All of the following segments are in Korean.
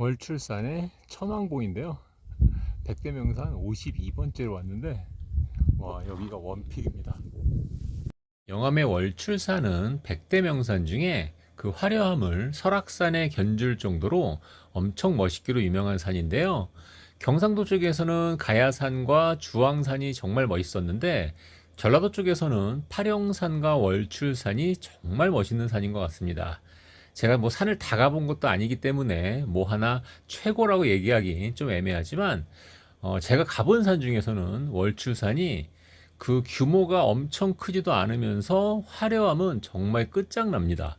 월출산의 천왕봉인데요. 백대명산 52번째로 왔는데 와 여기가 원픽입니다. 영암의 월출산은 백대명산 중에 그 화려함을 설악산에 견줄 정도로 엄청 멋있기로 유명한 산인데요. 경상도 쪽에서는 가야산과 주황산이 정말 멋있었는데 전라도 쪽에서는 파령산과 월출산이 정말 멋있는 산인 것 같습니다. 제가 뭐 산을 다 가본 것도 아니기 때문에 뭐 하나 최고라고 얘기하기 좀 애매하지만 어, 제가 가본 산 중에서는 월출산이 그 규모가 엄청 크지도 않으면서 화려함은 정말 끝장납니다.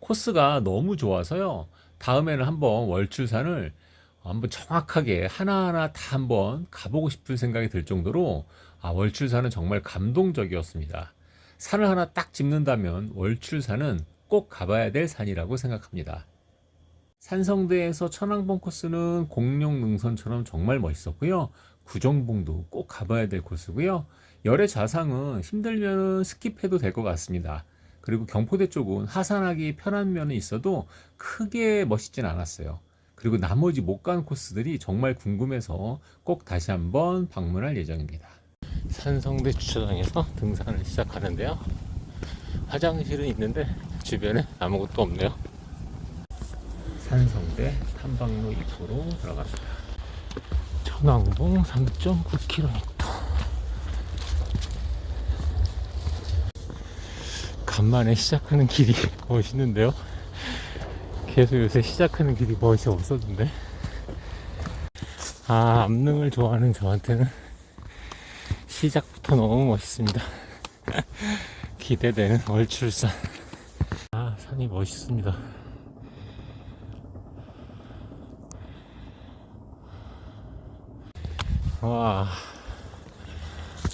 코스가 너무 좋아서요. 다음에는 한번 월출산을 한번 정확하게 하나하나 다 한번 가보고 싶은 생각이 들 정도로 아, 월출산은 정말 감동적이었습니다. 산을 하나 딱 짚는다면 월출산은 꼭 가봐야 될 산이라고 생각합니다. 산성대에서 천왕봉 코스는 공룡 능선처럼 정말 멋있었고요. 구정봉도 꼭 가봐야 될 코스고요. 열의 좌상은 힘들면 스킵해도 될 것 같습니다. 그리고 경포대 쪽은 하산하기 편한 면은 있어도 크게 멋있진 않았어요. 그리고 나머지 못 간 코스들이 정말 궁금해서 꼭 다시 한번 방문할 예정입니다. 산성대 주차장에서 등산을 시작하는데요. 화장실은 있는데 주변에 아무것도 없네요. 산성대 탐방로 입구로 들어갑니다. 천왕봉 3.9km. 간만에 시작하는 길이 멋있는데요. 계속 요새 시작하는 길이 멋이 없었는데. 아, 암릉을 좋아하는 저한테는 시작부터 너무 멋있습니다. 기대되는 월출산. 아, 산이 멋있습니다. 와,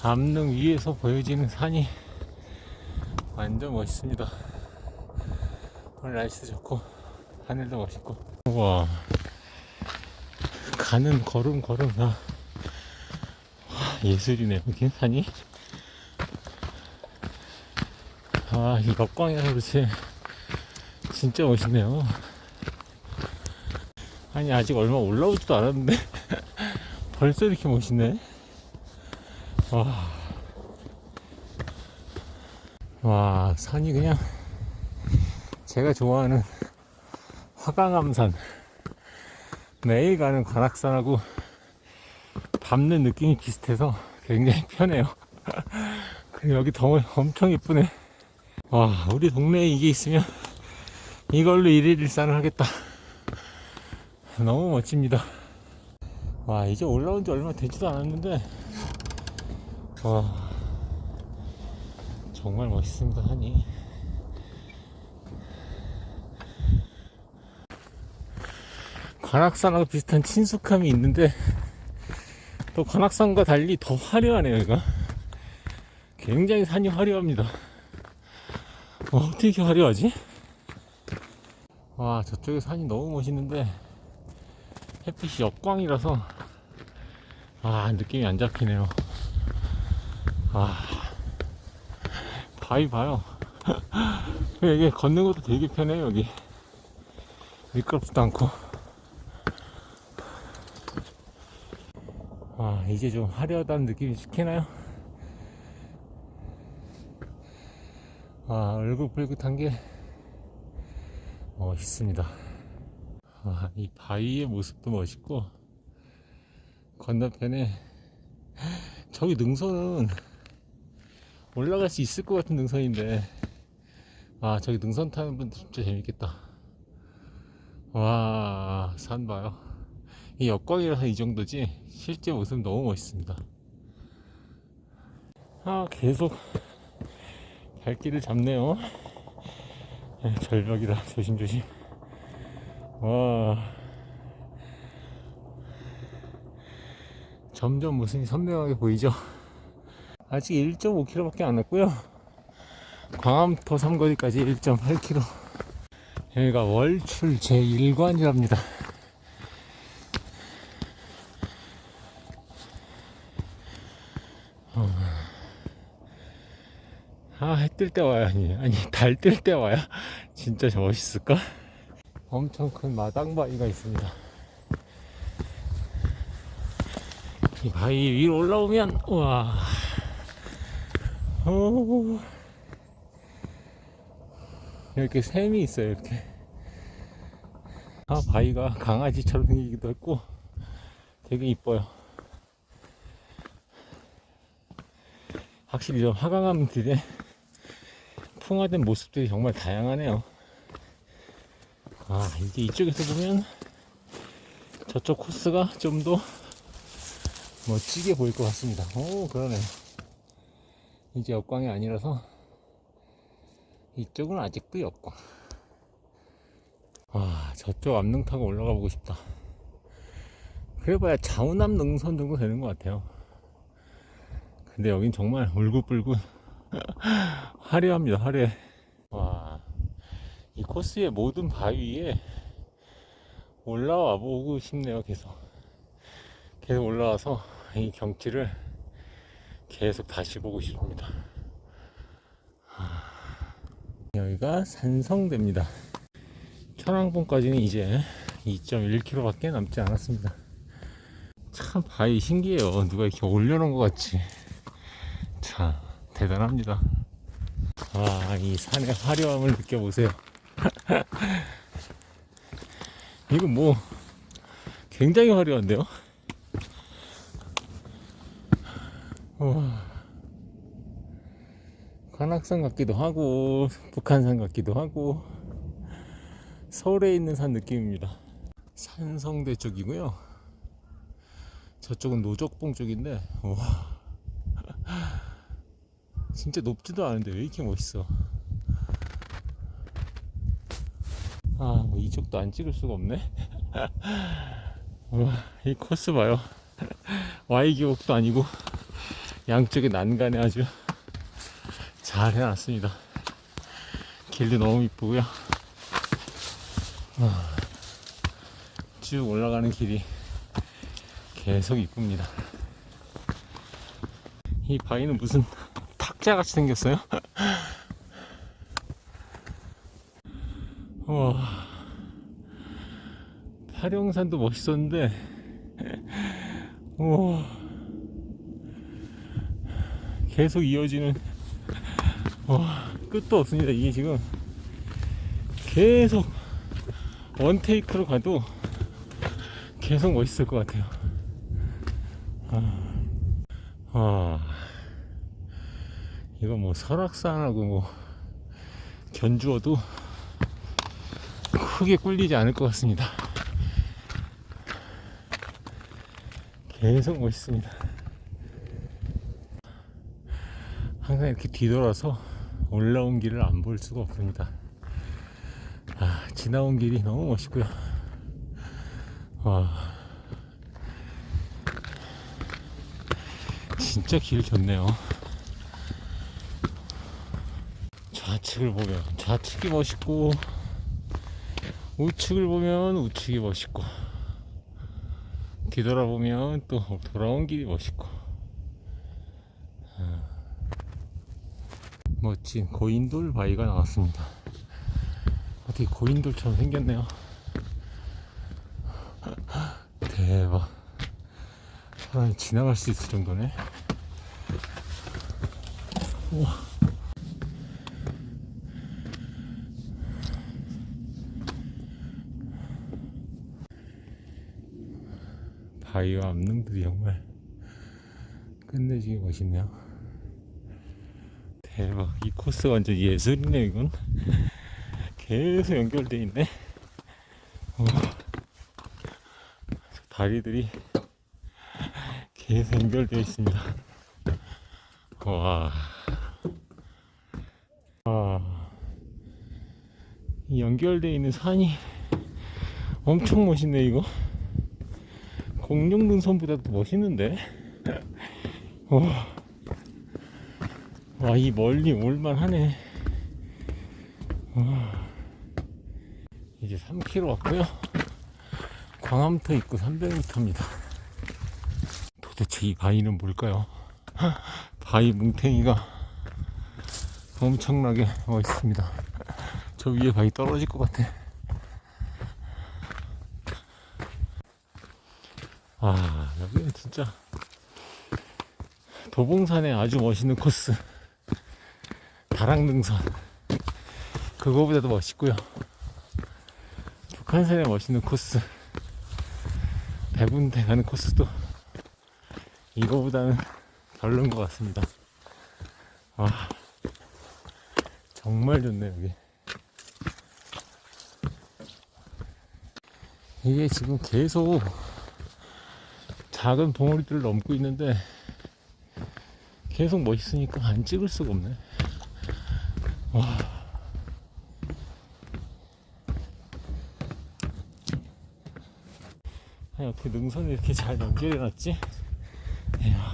암릉 위에서 보여지는 산이 완전 멋있습니다. 오늘 날씨도 좋고, 하늘도 멋있고. 와, 가는 걸음 걸음 다 와, 예술이네, 여기 산이. 아, 이 역광이라서 그렇지. 진짜 멋있네요. 아니, 아직 얼마 올라오지도 않았는데. 벌써 이렇게 멋있네. 와. 와, 산이 그냥 제가 좋아하는 화강암산. 매일 가는 관악산하고 밟는 느낌이 비슷해서 굉장히 편해요. 여기 덩어 엄청 예쁘네. 와, 우리 동네에 이게 있으면 이걸로 일일 일산을 하겠다. 너무 멋집니다. 와, 이제 올라온 지 얼마 되지도 않았는데, 와, 정말 멋있습니다, 산이. 관악산하고 비슷한 친숙함이 있는데, 또 관악산과 달리 더 화려하네요, 여기가. 굉장히 산이 화려합니다. 와, 어떻게 화려하지? 와, 저쪽에 산이 너무 멋있는데, 햇빛이 역광이라서, 아, 느낌이 안 잡히네요. 아, 바위 봐요. 이게 걷는 것도 되게 편해요, 여기. 미끄럽지도 않고. 아, 이제 좀 화려하다는 느낌이 찍히나요? 아, 얼굴 붉긋한 게 멋있습니다. 아, 이 바위의 모습도 멋있고, 건너편에, 저기 능선은 올라갈 수 있을 것 같은 능선인데, 아, 저기 능선 타는 분 진짜 재밌겠다. 와, 산 봐요. 이 역광이라서 이 정도지, 실제 모습 너무 멋있습니다. 아, 계속 발길을 잡네요. 네, 절벽이라 조심조심. 와. 점점 모습이 선명하게 보이죠? 아직 1.5km밖에 안 왔고요. 광암토 삼거리까지 1.8km. 여기가 월출 제1관이랍니다. 아, 해 뜰 때 와요. 아니, 아니 달 뜰 때 와요. 진짜 멋있을까? 엄청 큰 마당바위가 있습니다. 이 바위 위로 올라오면, 우와. 오. 이렇게 샘이 있어요, 이렇게. 아, 바위가 강아지처럼 생기기도 했고, 되게 이뻐요. 확실히 좀 화강암 들에 풍화된 모습들이 정말 다양하네요. 아 이제 이쪽에서 보면 저쪽 코스가 좀 더 멋지게 보일 것 같습니다. 오 그러네. 이제 역광이 아니라서 이쪽은 아직도 역광. 와 저쪽 암릉 타고 올라가 보고 싶다. 그래봐야 자운암 능선 정도 되는 것 같아요. 근데 여긴 정말 울긋불긋 화려합니다 화려해 와 이 코스의 모든 바위에 올라와 보고 싶네요 계속. 계속 올라와서 이 경치를 계속 다시 보고 싶습니다. 여기가 산성대입니다. 천왕봉까지는 이제 2.1km 밖에 남지 않았습니다. 참 바위 신기해요. 누가 이렇게 올려놓은 것 같지 참 대단합니다. 와 이 산의 화려함을 느껴보세요. 이거 뭐 굉장히 화려한데요? 와 관악산 같기도 하고 북한산 같기도 하고 서울에 있는 산 느낌입니다. 산성대 쪽이고요. 저쪽은 노적봉 쪽인데 와 진짜 높지도 않은데 왜 이렇게 멋있어 아 뭐 이쪽도 안 찍을 수가 없네 와 이 코스 봐요 Y 기옥도 아니고 양쪽에 난간에 아주 잘 해놨습니다. 길도 너무 이쁘고요. 아, 쭉 올라가는 길이 계속 이쁩니다. 이 바위는 무슨 탁자 같이 생겼어요? 와, 파령산도 멋있었는데, 우와, 계속 이어지는 와, 끝도 없습니다. 이게 지금 계속 원테이크로 가도 계속 멋있을 것 같아요. 아, 아, 이거 뭐 설악산하고 뭐 견주어도 크게 꿀리지 않을 것 같습니다. 계속 멋있습니다. 항상 이렇게 뒤돌아서 올라온 길을 안 볼 수가 없습니다. 아, 지나온 길이 너무 멋있고요. 와, 진짜 길 좋네요. 좌측을 보면 좌측이 멋있고, 우측을 보면 우측이 멋있고, 뒤돌아보면 또 돌아온 길이 멋있고, 멋진 고인돌 바위가 나왔습니다. 어떻게 고인돌처럼 생겼네요. 대박. 사람이 지나갈 수 있을 정도네. 우와. 바위와 암릉들이 정말 끝내주기 멋있네요. 대박 이 코스 완전 예술이네 이건 계속 연결돼 있네 우와. 다리들이 계속 연결되어 있습니다 와. 와. 이 연결되어 있는 산이 엄청 멋있네 이거 공룡능선보다도 멋있는데 와. 와, 이 멀리 올만 하네. 와, 이제 3km 왔고요. 광암터 입구 300m입니다. 도대체 이 바위는 뭘까요? 바위 뭉탱이가 엄청나게 멋있습니다. 저 위에 바위 떨어질 것 같아. 아, 여기는 진짜 도봉산에 아주 멋있는 코스. 다랑능선. 그거보다도 멋있고요. 북한산에 멋있는 코스. 배군대 가는 코스도 이거보다는 별로인 것 같습니다. 와 정말 좋네 여기. 이게 지금 계속 작은 봉우리들을 넘고 있는데 계속 멋있으니까 안 찍을 수가 없네. 와. 아니, 어떻게 능선을 이렇게 잘 연결해 놨지? 이야.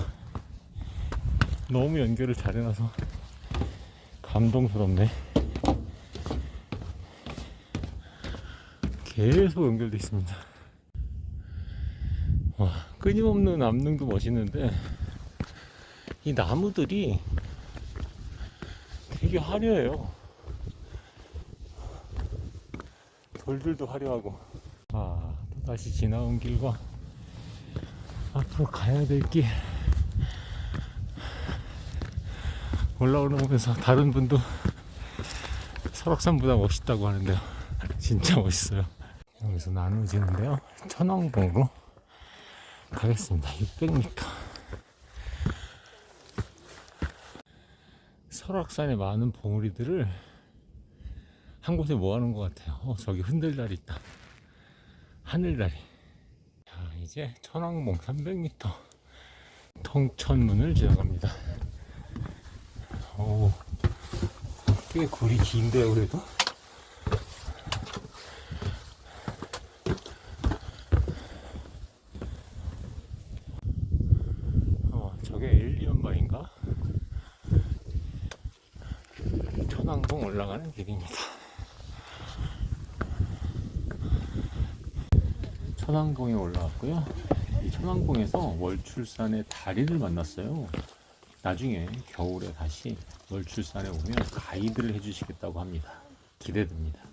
너무 연결을 잘 해놔서 감동스럽네. 계속 연결돼 있습니다. 와, 끊임없는 암릉도 멋있는데 이 나무들이 되게 화려해요. 돌들도 화려하고. 아, 또 다시 지나온 길과 앞으로 가야 될 길. 올라오면서 다른 분도 설악산보다 멋있다고 하는데요. 진짜 멋있어요. 여기서 나눠지는데요. 천왕봉으로 가겠습니다. 600m. 설악산에 많은 봉우리들을 한 곳에 모아놓은 것 같아요. 어, 저기 흔들다리 있다. 하늘다리. 자, 이제 천왕봉 300m 통천문을 지나갑니다. 오, 꽤 굴이 긴데요, 그래도? 어, 저게 엘리언바인가? 천왕봉 길입니다. 천왕봉에 올라왔고요. 이 천왕봉에서 월출산의 다리를 만났어요. 나중에 겨울에 다시 월출산에 오면 가이드를 해주시겠다고 합니다. 기대됩니다.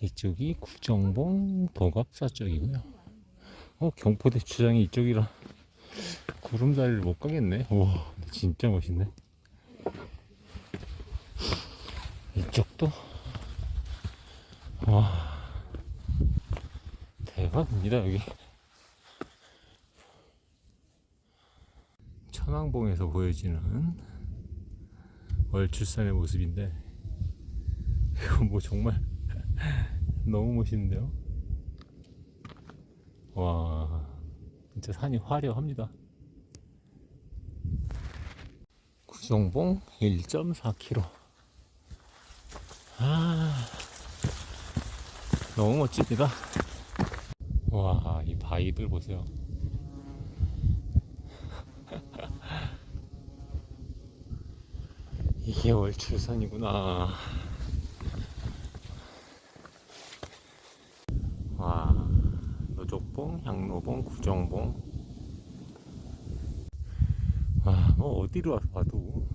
이쪽이 구정봉 도갑사 쪽이고요. 어, 경포대 주장이 이쪽이라 구름다리를 못 가겠네. 와, 진짜 멋있네. 이쪽도 와 대박입니다 여기. 천왕봉에서 보여지는 월출산의 모습인데 이거 뭐 정말 너무 멋있는데요. 와 진짜 산이 화려합니다. 구정봉 1.4km. 아, 너무 멋집니다. 와, 이 바위들 보세요. 이게 월출산이구나. 와, 노족봉, 향로봉, 구정봉. 와, 뭐 어디로 와서 봐도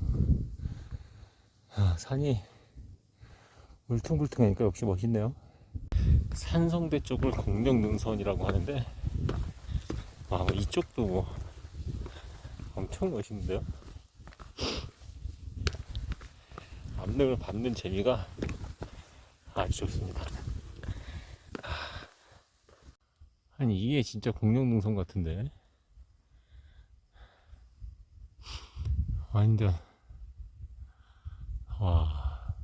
아, 산이 울퉁불퉁하니까 역시 멋있네요. 산성대 쪽을 공룡능선이라고 하는데, 아, 뭐 이쪽도 뭐 엄청 멋있는데요. 암릉을 밟는 재미가 아주 좋습니다. 아니 이게 진짜 공룡능선 같은데. 완전 와.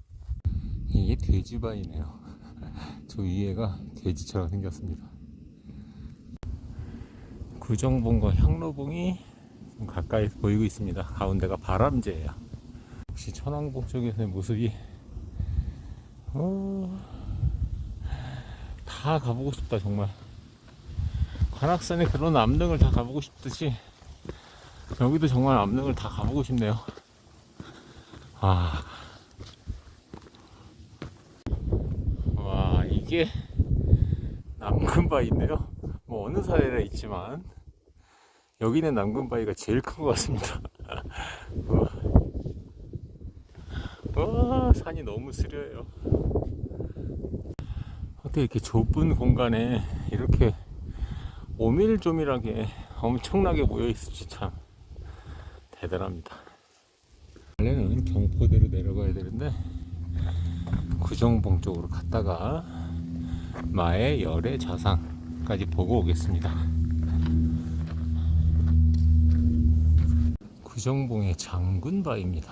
이게 돼지바이네요. 저 위에가 돼지처럼 생겼습니다. 구정봉과 향로봉이 좀 가까이 보이고 있습니다. 가운데가 바람제예요. 역시 천왕봉 쪽에서의 모습이 어... 다 가보고 싶다 정말. 관악산에 그런 암릉을 다 가보고 싶듯이 여기도 정말 암릉을 다 가보고 싶네요. 아. 와, 이게 남근바위인데요. 뭐 어느 산에나 있지만 여기는 남근바위가 제일 큰 것 같습니다. 와. 와, 산이 너무 쓰려요. 어떻게 이렇게 좁은 공간에 이렇게 오밀조밀하게 엄청나게 모여 있을지 참 대단합니다. 원래는 경포대로 내려가야 되는데 구정봉 쪽으로 갔다가 마의 열의 자상까지 보고 오겠습니다. 구정봉의 장군바입니다.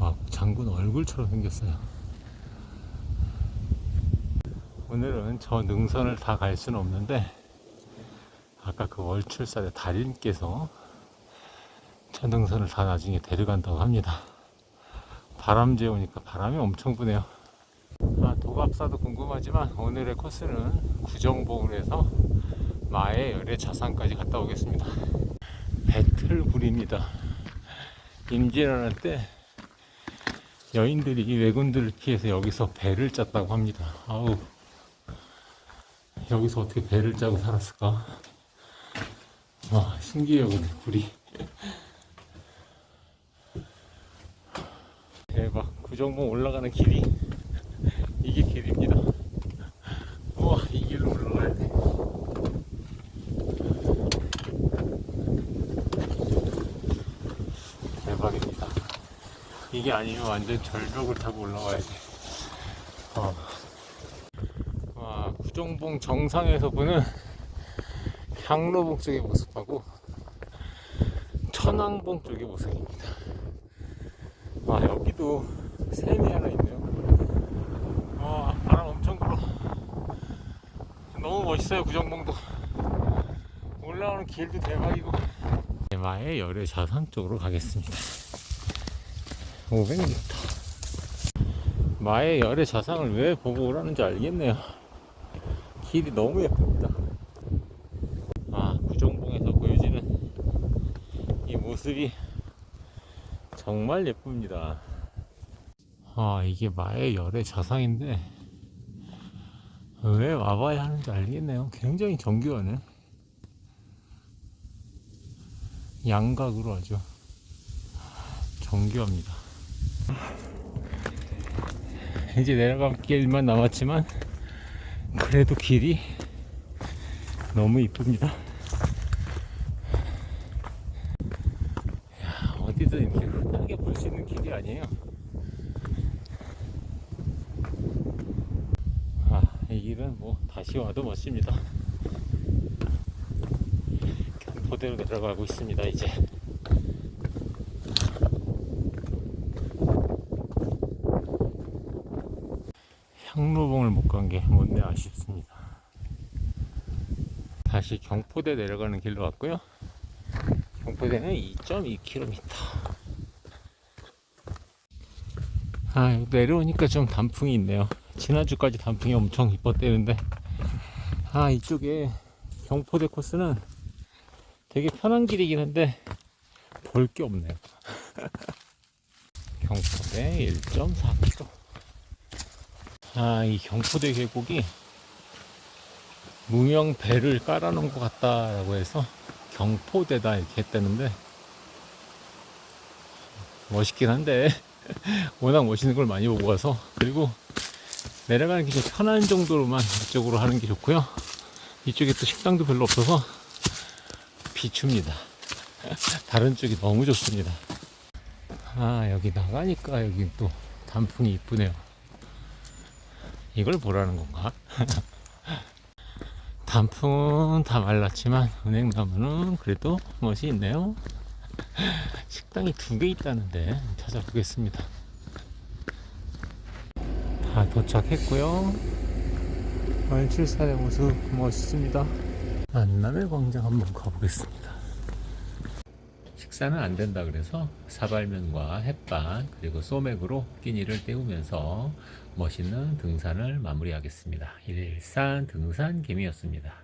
아, 장군 얼굴처럼 생겼어요. 오늘은 저 능선을 다 갈 수는 없는데 아까 그 월출산의 달인께서 저 능선을 다 나중에 데려간다고 합니다. 바람제 오니까 바람이 엄청 부네요. 아, 도갑사도 궁금하지만 오늘의 코스는 구정봉을 해서 마의 열의 자산까지 갔다 오겠습니다. 배틀굴입니다. 임진왜란 때 여인들이 왜군들을 피해서 여기서 배를 짰다고 합니다. 아우 여기서 어떻게 배를 짜고 살았을까? 와 신기해요 근데 굴이 대박 구정봉 올라가는 길이 이게 길입니다. 우와 이 길로 올라가야 돼. 대박입니다. 이게 아니면 완전 절벽을 타고 올라와야 돼. 어. 와, 구정봉 정상에서 보는 향로봉 쪽의 모습하고 천왕봉 쪽의 모습입니다. 와, 여기도 샘이 하나 있네요. 와, 바람 엄청 불어. 너무 멋있어요, 구정봉도. 올라오는 길도 대박이고. 마의 열의 자산 쪽으로 가겠습니다. 500m. 마의 열의 자상을 왜 보고 오라는지 알겠네요. 길이 너무 예쁩니다. 아, 구정봉에서 보여지는 이 모습이 정말 예쁩니다. 아, 이게 마의 열의 자상인데 왜 와봐야 하는지 알겠네요. 굉장히 정교하네. 양각으로 아주 정교합니다. 이제 내려갈 길만 남았지만 그래도 길이 너무 이쁩니다. 야, 어디서 이렇게 흔하게 볼 수 있는 길이 아니에요. 아, 이 길은 뭐 다시 와도 멋집니다. 경포대로 내려가고 있습니다. 이제. 향로봉을 못 간게 못내 아쉽습니다. 다시 경포대 내려가는 길로 왔고요. 경포대는 2.2km. 아, 내려오니까 좀 단풍이 있네요. 지난주까지 단풍이 엄청 이뻤대는데, 아, 이쪽에 경포대 코스는 되게 편한 길이긴 한데, 볼 게 없네요. 경포대 1.4km. 아, 이 경포대 계곡이 무명 배를 깔아놓은 것 같다라고 해서 경포대다 이렇게 했다는데 멋있긴 한데 워낙 멋있는 걸 많이 보고 와서 그리고 내려가는 게좀 편한 정도로만 이쪽으로 하는 게 좋고요. 이쪽에 또 식당도 별로 없어서 비춥니다. 다른 쪽이 너무 좋습니다. 아 여기 나가니까 여기 또 단풍이 이쁘네요. 이걸 보라는 건가? 단풍은 다 말랐지만 은행나무는 그래도 멋이 있네요. 식당이 두 개 있다는데 찾아보겠습니다. 다 도착했고요. 월출산의 모습 멋있습니다. 안남의 광장 한번 가보겠습니다. 식사는 안 된다 그래서 사발면과 햇반 그리고 소맥으로 끼니를 때우면서 멋있는 등산을 마무리하겠습니다. 일산 등산 개미였습니다.